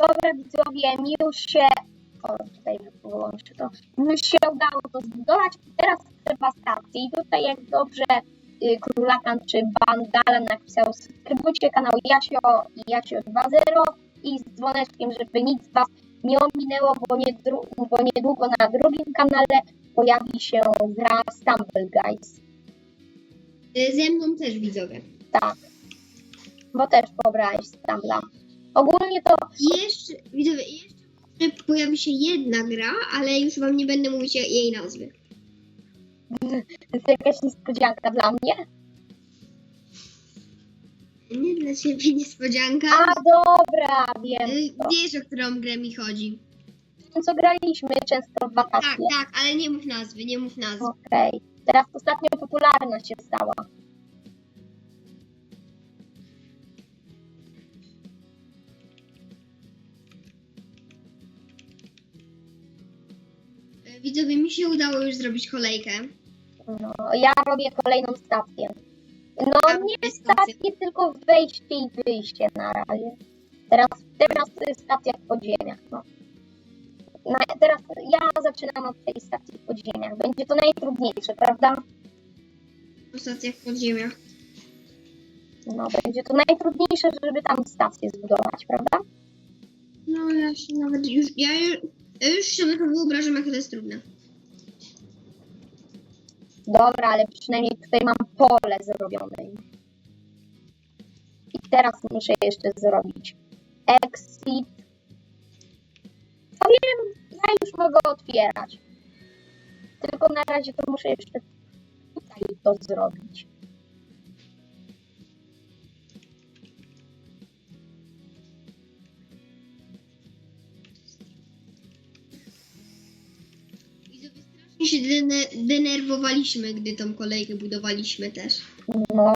Dobra widzowie, mi już się... O, tutaj wyłączę to. Mi już się udało to zbudować. Teraz trzeba stację. I tutaj jak dobrze y, Królakan czy Bandala napisał subskrybujcie kanał Jasio i Jasio 2.0 i z dzwoneczkiem, żeby nic was nie ominęło, bo, nie bo niedługo na drugim kanale pojawi się gra Stumble Guys. Y, Ze mną też widzowie. Tak. Bo też pobrałeś Stumbla. Ogólnie to Jeszcze, widzowie, jeszcze pojawi się jedna gra, ale już wam nie będę mówić jej nazwy. jest jakaś niespodzianka dla mnie. Nie dla ciebie niespodzianka. A dobra, wiem. Y, To, Wiesz, o którą grę mi chodzi. co graliśmy często w Tak, wakacje. tak, ale nie mów nazwy, nie mów nazwy. Okej. Teraz ostatnio popularna się stała. Widzowie, mi się udało już zrobić kolejkę. No, ja robię kolejną stację. No nie stację. stację, tylko wejście i wyjście na razie. Teraz, teraz stacja w podziemiach. No. Na, teraz ja zaczynam od tej stacji w podziemiach. Będzie to najtrudniejsze, prawda? Po stacjach w podziemiach. No, będzie to najtrudniejsze, żeby tam stację zbudować, prawda? No ja się nawet już, ja, ju- ja już sobie to wyobrażam, jak to jest trudne. Dobra, ale przynajmniej tutaj mam pole zrobione. I teraz muszę jeszcze zrobić exit. A wiem, ja już mogę otwierać. Tylko na razie to muszę jeszcze tutaj to zrobić. Się dene- denerwowaliśmy, gdy tą kolejkę budowaliśmy też. No.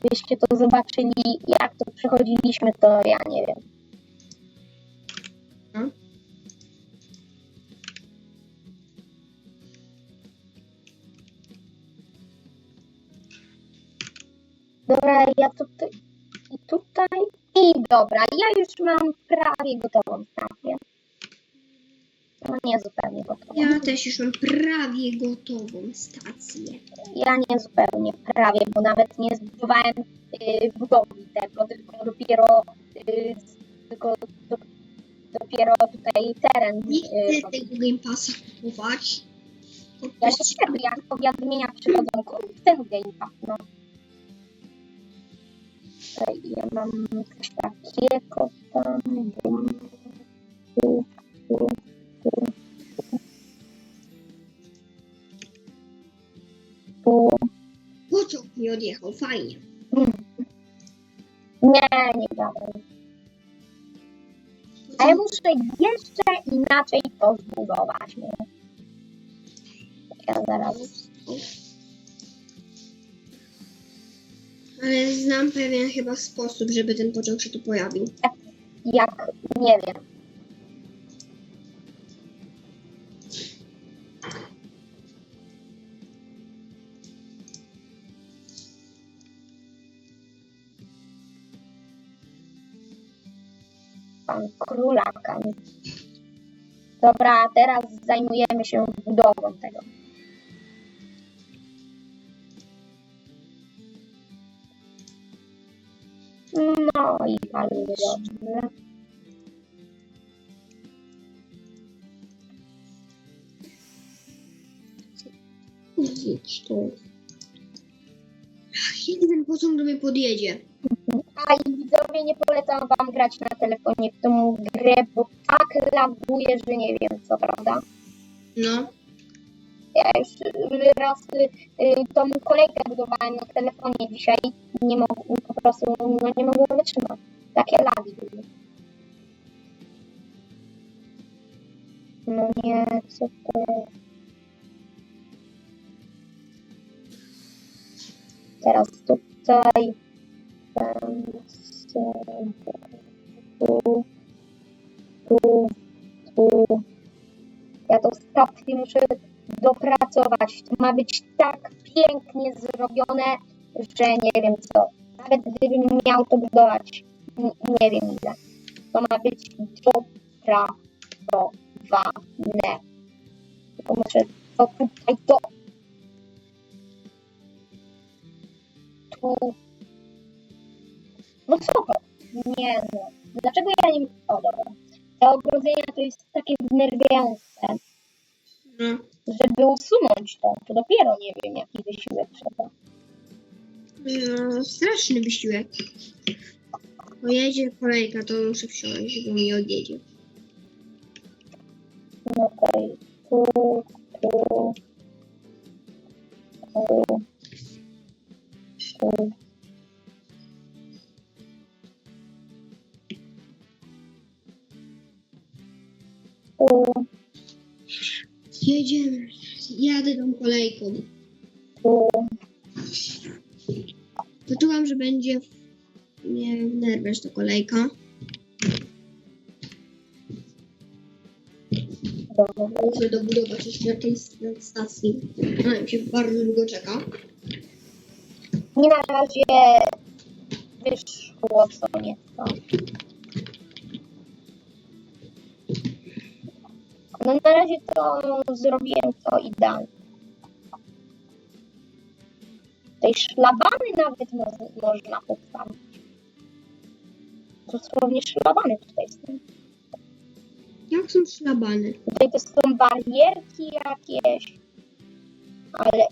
Gdybyście to zobaczyli, jak to przechodziliśmy, to ja nie wiem. Dobra, ja już mam prawie gotową stację. No nie zupełnie gotową. Ja też już mam prawie gotową stację. Ja nie zupełnie prawie, bo nawet nie zbudowałem y, budowli tego, tylko dopiero y, tylko do, dopiero tutaj teren. Nie y, chcę tego Game Passa kupować. Ja się cieszę, jak powiadomienia przychodzą, kup ten Game Pass, no. Tutaj ja mam coś takiego tam. bum, tu, tu. Pociąg mi odjechał, fajnie. Nie, nie gadaj. A ja muszę jeszcze inaczej to zbudować? Ja zaraz. Ale znam pewien chyba sposób, żeby ten pociąg się tu pojawił. Jak, nie wiem. Pan Królakan. Dobra, teraz zajmujemy się budową tego. No i bardzo dobrze. Jedź tu. Kiedy ten pociąg do mnie podjedzie? A i widzowie, nie polecam wam grać na telefonie w tą grę, bo tak laguje, że nie wiem co, prawda? No. Ja już raz y, tą kolejkę budowałem na telefonie dzisiaj nie mogłem, po prostu no, nie mogłem wytrzymać. Takie lagi były. No nie, co to? Teraz tutaj. Tam, tu, tu, tu. Ja to stację muszę dopracować. To ma być tak pięknie zrobione, że nie wiem co. Nawet gdybym miał to budować, nie wiem ile. To ma być dopracowane. Tylko muszę to tutaj to. Tu. No co to? Nie no. Dlaczego ja nie... O dobra. Te ogrodzenia to jest takie wnerwiające. No. Żeby usunąć to, to dopiero nie wiem jaki wysiłek trzeba. No, straszny wysiłek. O, jedzie kolejka, to muszę wsiąść, bo mi odjedzie. No Okej. Tu, tu. Tu. Tu. Tu, Jedziemy. Jadę tą kolejką. Wyczułam, że będzie... Nie wnerwiać ta kolejka. Muszę dobudować jeszcze tej stacji. Na mi się bardzo długo czeka. Mi na razie wyszło co nieco. No na razie to zrobiłem to idealnie. Tej szlabany nawet mo- można poprawić. Dosłownie szlabany tutaj są. Jak są szlabany? Tutaj to są barierki jakieś. Ale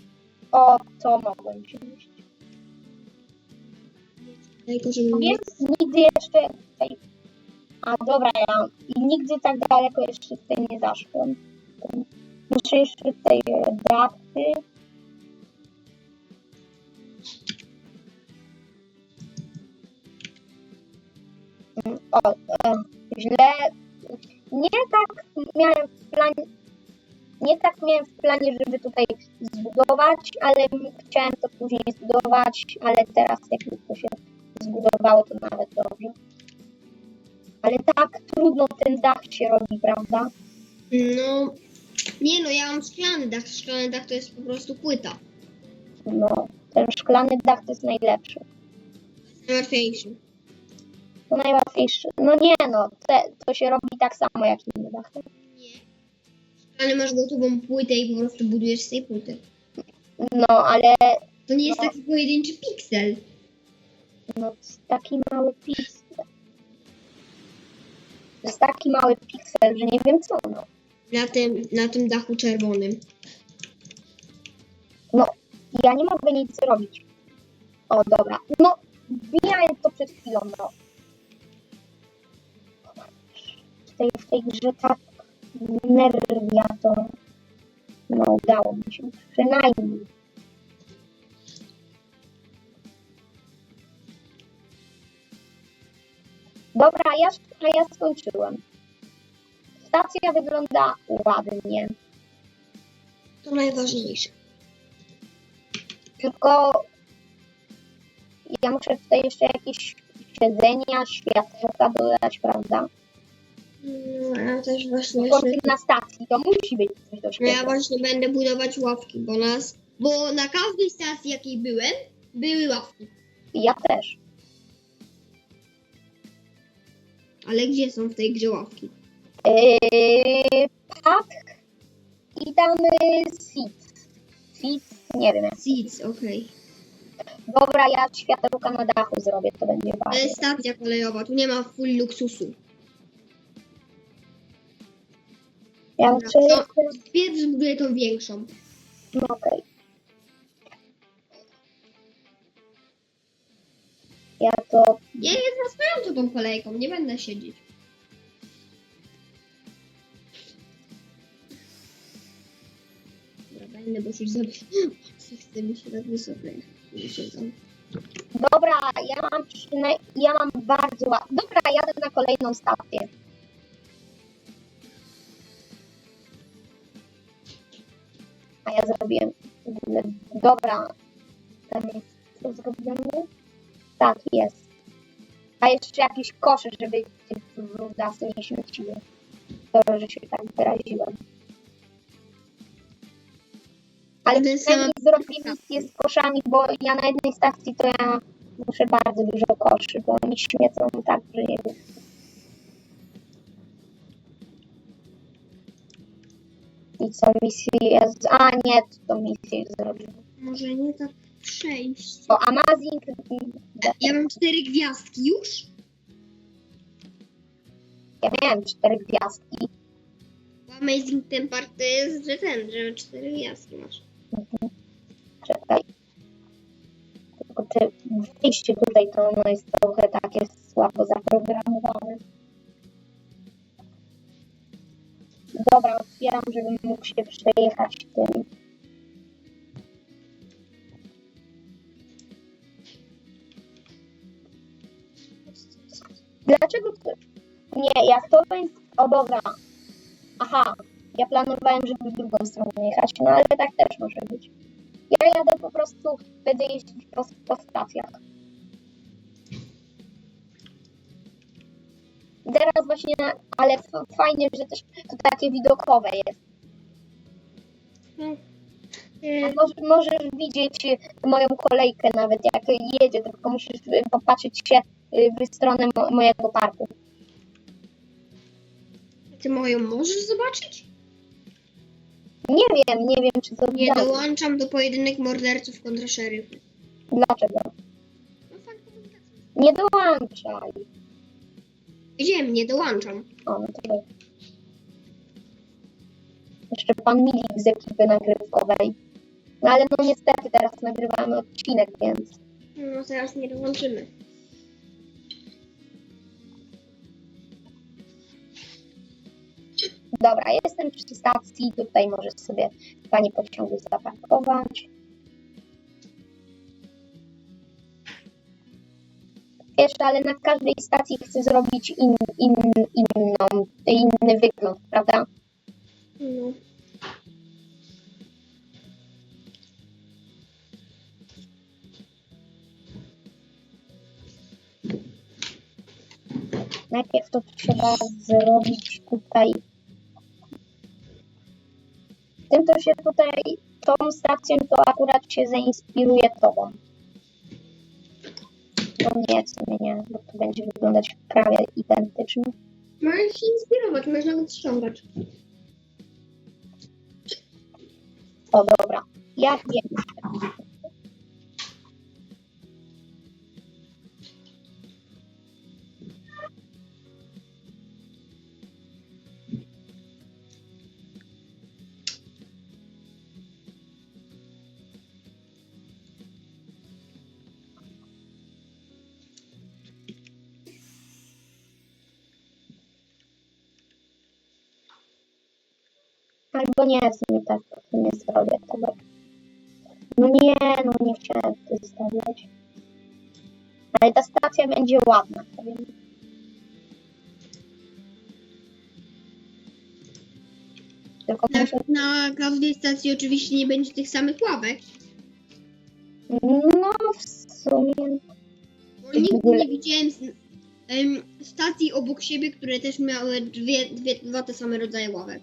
o to mogłem wziąć. Więc nigdy jeszcze. A dobra, ja nigdy tak daleko jeszcze tutaj nie zaszłem. Muszę jeszcze tutaj daty. O, e, źle. Nie tak miałem w planie. Nie tak miałem w planie, żeby tutaj zbudować, ale chciałem to później zbudować, ale teraz jak już to się zbudowało, to nawet dobrze. Ale tak trudno ten dach się robi, prawda? No... Nie no, ja mam szklany dach. Szklany dach to jest po prostu płyta. No, ten szklany dach to jest najlepszy. Najłatwiejszy. To najłatwiejszy. No nie no, te, to się robi tak samo jak inny dach. Nie. Ale masz gotową płytę i po prostu budujesz z tej płyty. No, ale To nie jest No. taki pojedynczy piksel. no, taki mały piksel. To jest taki mały piksel, że nie wiem co no. Na tym, na tym dachu czerwonym. No, ja nie mogę nic zrobić. O, dobra. No, wbijałem to przed chwilą, no. W tej, w tej grze tak nerwia to. No, udało mi się. Przynajmniej. Dobra, ja, ja skończyłem. Stacja wygląda ładnie. To najważniejsze. Tylko ja muszę tutaj jeszcze jakieś siedzenia, światełka dodać, prawda? No, ja też właśnie Bo jeszcze... na stacji to musi być coś do No ja właśnie będę budować ławki, bo nas... Bo na każdej stacji, jakiej byłem, były ławki. Ja też. Ale gdzie są w tej grze ławki? Yy, Pat i tam yy, Seed. Seed, nie wiem. Seeds, okej. Dobra, ja światełka na dachu zrobię, to będzie To ważne. jest stacja kolejowa, tu nie ma full luksusu. Ja Dobra, muszę no. jeszcze... Pierw zbuduję tą większą. No okej. Ja to... Ja jest stojąco tą kolejką, nie będę siedzieć. Dobra, będę, bo już sobie... Chce mi się tak wysoko. Nie siedzą. Dobra, ja mam. Ja mam bardzo... ła- Dobra, jadę na kolejną stację. A ja zrobiłem... Dobra. Tam jest... Co zrobione? Tak, jest. A jeszcze jakieś kosze, żeby brudasy nie śmieciły. To, że się tak wyraziłem. Ale przynajmniej sam- zrobię misję z koszami, bo ja na jednej stacji to ja muszę bardzo dużo koszy, bo oni śmiecą tak, że nie wiem. I co misję jest... A nie, to misję zrobiłem. Może nie tak przejść. O, Amazing... Ja mam cztery gwiazdki już? Ja miałem cztery gwiazdki. Bo Amazing ten part to jest, że ten, że cztery gwiazdki masz. Czekaj. Tylko te wyjście tutaj to ono jest trochę takie słabo zaprogramowane. Dobra, otwieram, żebym mógł się przejechać tym. Dlaczego to... Nie, jak to jest... O dobra. Aha, ja planowałem, żeby w drugą stronę jechać, no ale tak też może być. Ja jadę po prostu, będę jeździć po, po stacjach. Teraz właśnie, ale fajnie, że też to takie widokowe jest. No. A Może, możesz widzieć moją kolejkę nawet jak jedzie, tylko musisz y, popatrzeć się w stronę mo- mojego parku. Ty moją możesz zobaczyć? Nie wiem, nie wiem czy to Nie dołączam do pojedynek morderców kontra szeryfów. Dlaczego? No komunikacji. Nie dołączaj. Wiem, nie dołączam. O, no to dobrze. Jeszcze pan Milik z ekipy nagrywkowej. No ale no niestety teraz nagrywamy odcinek, więc No teraz nie dołączymy. Dobra, jestem przy stacji, tutaj możesz sobie pani pociągu zaparkować. Wiesz, ale na każdej stacji chcę zrobić in, in, inną, inny wygląd, prawda? No. Najpierw to trzeba zrobić tutaj. Tym to się tutaj, tą stacją to akurat się zainspiruje tobą. No nie, sumie nie, bo to będzie wyglądać prawie identycznie. Możesz się inspirować, możesz nawet ściągać. O dobra, ja wiem. Albo nie, w sumie tak nie zrobię tego. No nie, no nie chciałem tutaj stawiać. Ale ta stacja będzie ładna, powiem. Tylko Na, muszę... na każdej stacji oczywiście nie będzie tych samych ławek, No, w sumie... bo nigdy nie widziałem s- em, stacji obok siebie, które też miały dwie, dwie, dwa te same rodzaje ławek.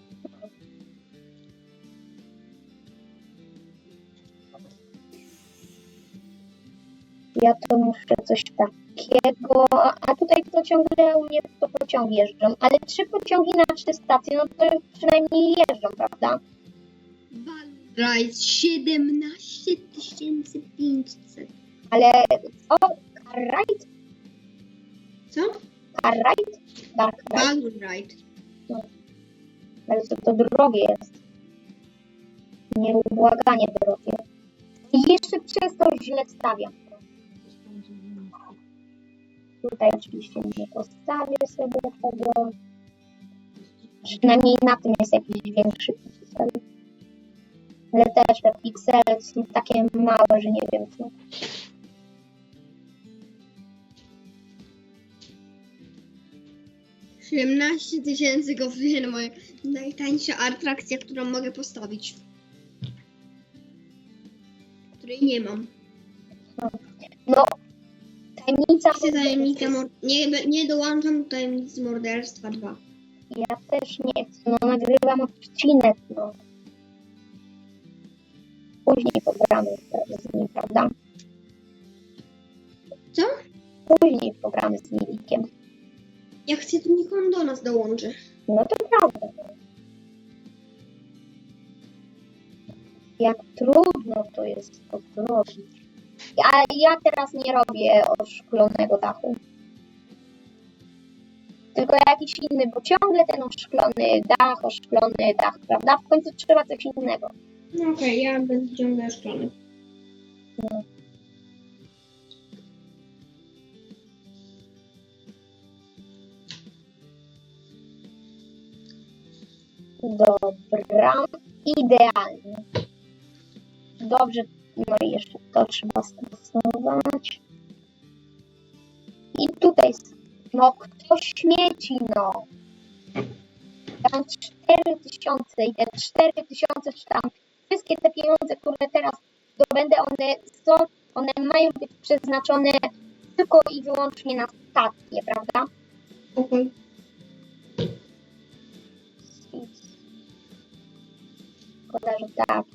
Ja to muszę coś takiego... A tutaj to ciągle u mnie to pociągi jeżdżą. Ale trzy pociągi na trzy stacje, no to przynajmniej jeżdżą, prawda? Valride 17 500. Ale co? Carride? Co? Carride? Dark Ride? Valride. Ale to, to drogie jest. Nieubłaganie drogie. I jeszcze przez to źle stawiam. Tutaj oczywiście nie postawię sobie tego. Przynajmniej na tym jest jakiś większy piksel. Ale też te piksele są takie małe, że nie wiem co. 17 tysięcy kosztuje moja najtańsza atrakcja, którą mogę postawić. Której nie mam. No, tajemnica... Tajemnica mor- nie, nie dołączam do tajemnicy morderstwa 2. Ja też nie chcę, no nagrywam odcinek, no. później pogramy z nim, prawda? Co? Później pogramy z Milikiem. Ja chcę, to niech on do nas dołączy. No to prawda. Jak trudno to jest to zrobić. Ja, teraz nie robię oszklonego dachu. Tylko jakiś inny, bo ciągle ten oszklony dach, oszklony dach, prawda? W końcu trzeba coś innego. No okej, ja będę ciągle szklany. Dobra, idealnie. Dobrze, no i jeszcze to trzeba stosować. I tutaj, no kto śmieci, no. Tam 4000 i te 4000 czy tam wszystkie te pieniądze, które teraz zdobędę, one są, one mają być przeznaczone tylko i wyłącznie na stację, prawda? Okej. Szkoda, że tak.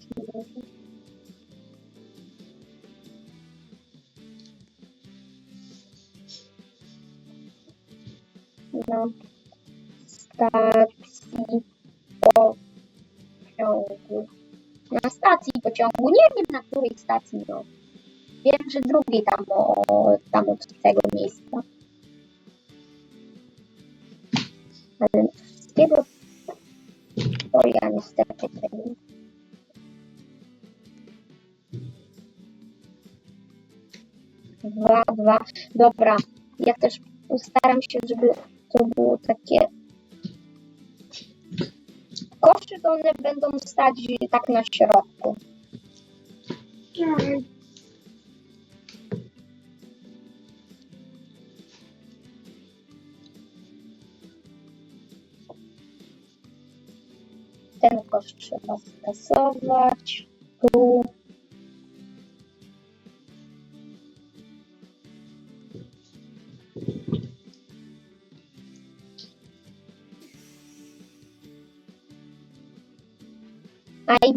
Stacji pociągu. Na stacji pociągu. Nie wiem na której stacji, no. Wiem, że drugiej tam, o, tam od tego miejsca. Ale wszystkiego to ja niestety Dwa, dwa. Dobra. Ja też postaram się, żeby to było takie. One będą stać tak na środku. Ten kosz trzeba skasować.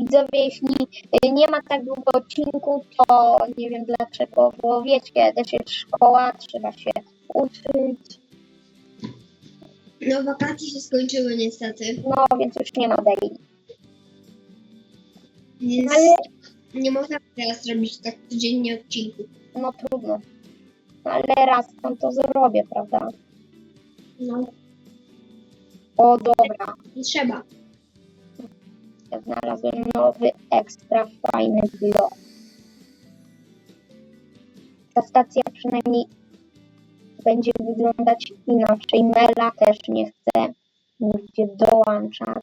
Widzowie, jeśli y, nie ma tak długo odcinku, to nie wiem dlaczego, bo wiecie, też jest szkoła, trzeba się uczyć, No wakacje się skończyły niestety, no więc już nie ma daily. więc Ale nie można teraz robić tak codziennie odcinku. no trudno. Ale raz tam to zrobię, prawda? No, O dobra, nie trzeba. Znalazłem nowy, ekstra fajny blok. Ta stacja przynajmniej będzie wyglądać inaczej. Mela też nie chce nigdzie dołączać.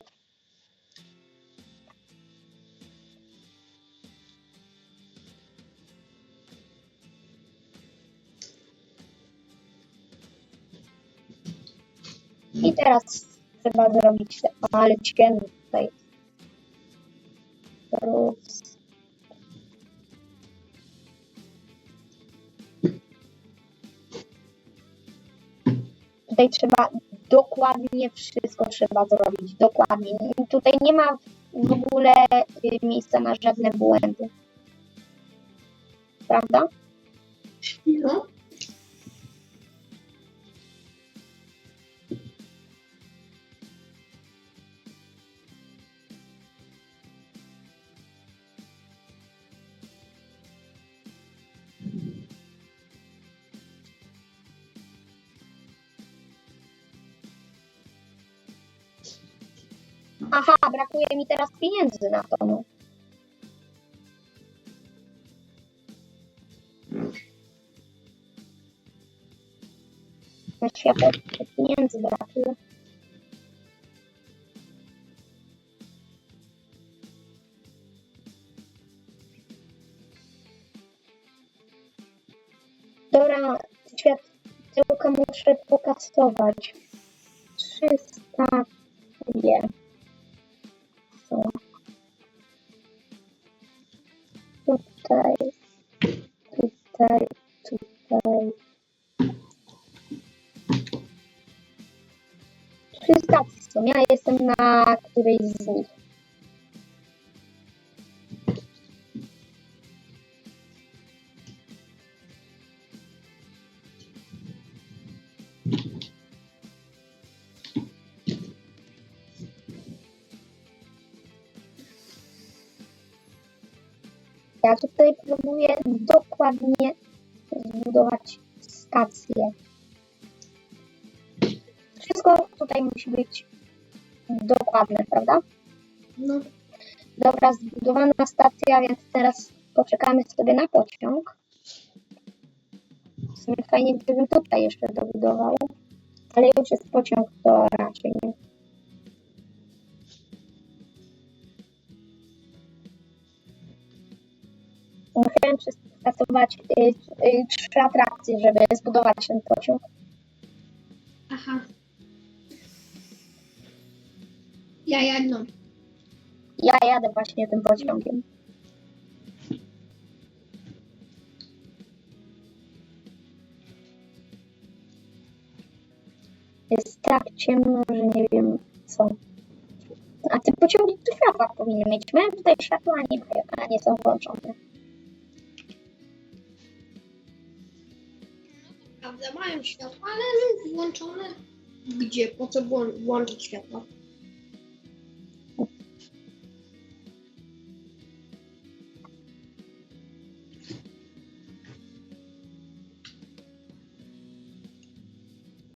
I teraz trzeba zrobić, ale ciemno tutaj. Tutaj trzeba dokładnie wszystko trzeba zrobić. Dokładnie. Tutaj nie ma w ogóle y, miejsca na żadne błędy. Prawda? No, brakuje mi teraz pieniędzy na to. No. Na światło pieniędzy brakuje. Dobra, światełka muszę pokasować. 300 nie. Tutaj, tutaj, tutaj. Trzy stacje są. Ja jestem na którejś z nich. Tutaj próbuję dokładnie zbudować stację. Wszystko tutaj musi być dokładne, prawda? No, Dobra, zbudowana stacja, więc teraz poczekamy sobie na pociąg. W sumie fajnie, gdybym tutaj jeszcze dobudował. Ale już jest pociąg, to raczej nie. Musiałem przeskasować y, y, trzy atrakcje, żeby zbudować ten pociąg. aha. Ja jedno. Ja jadę właśnie tym pociągiem. Jest tak ciemno, że nie wiem co. A te pociągi tu światła powinny mieć. Mają tutaj światła, a nie a nie są włączone. Mają światło, ale włączone. Gdzie? Po co włą- włączyć światło?